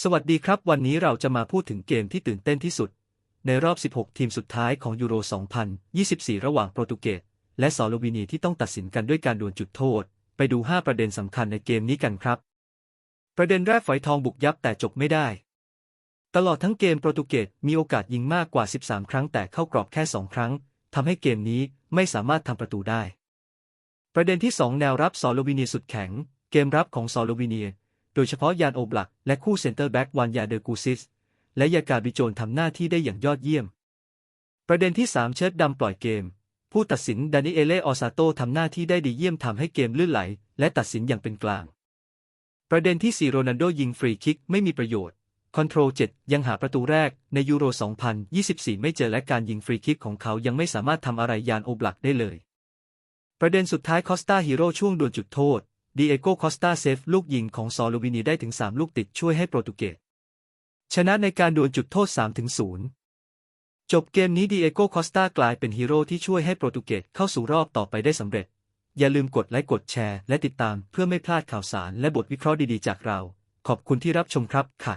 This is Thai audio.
สวัสดีครับ วันนี้เราจะมาพูดถึงเกมที่ตื่นเต้นที่สุด ในรอบ 16 ทีมสุดท้ายของยูโร 2024 ระหว่างโปรตุเกสและสโลวีเนียที่ต้องตัดสินกันด้วยการดวลจุดโทษ ไปดู 5 ประเด็นสำคัญในเกมนี้กันครับ ประเด็นแรกฝอยทองบุกยับแต่จบไม่ได้ ตลอดทั้งเกมโปรตุเกสมีโอกาสยิงมากกว่า 13 ครั้งแต่เข้ากรอบแค่ 2 ครั้งทำให้เกมนี้ไม่สามารถทำประตูได้ ประเด็นที่ 2 แนวรับสโลวีเนียสุดแข็ง เกมรับของสโลวีเนีย โดยเฉพาะยานโอบลัก และคู่เซนเตอร์แบ็กวันยาเดอร์กูซิส และยากาบิโจนทำหน้าที่ได้อย่างยอดเยี่ยม ประเด็นที่ 3 เชิดดำปล่อยเกม ผู้ตัดสินดานิเอเลออซาโตทำหน้าที่ได้ดีเยี่ยมทำให้เกมลื่นไหล และตัดสินอย่างเป็นกลาง ประเด็นที่4โรนัลโดยิงฟรีคิกไม่มีประโยชน์คอนโทรล7ยังหาประตูแรกในยูโร 2024 ไม่เจอและการยิงฟรีคิกของเขายังไม่สามารถทำอะไรยานโอบลักได้เลย ประเด็นสุดท้ายคอสตาฮีโร่ช่วงดวลจุดโทษ ดีเอโกคอสตาเซฟลูกยิงของซอลูวินีได้ถึง 3 ลูกติดช่วยให้โปรตุเกสชนะในการดวลจุดโทษ 3-0 จบเกมนี้ดีเอโกคอสตากลายเป็นฮีโร่ที่ช่วยให้โปรตุเกสเข้าสู่รอบต่อไปได้สำเร็จ อย่าลืมกดไลค์กดแชร์และติดตามเพื่อไม่พลาดข่าวสารและบทวิเคราะห์ดีๆจากเรา ขอบคุณที่รับชมครับค่ะ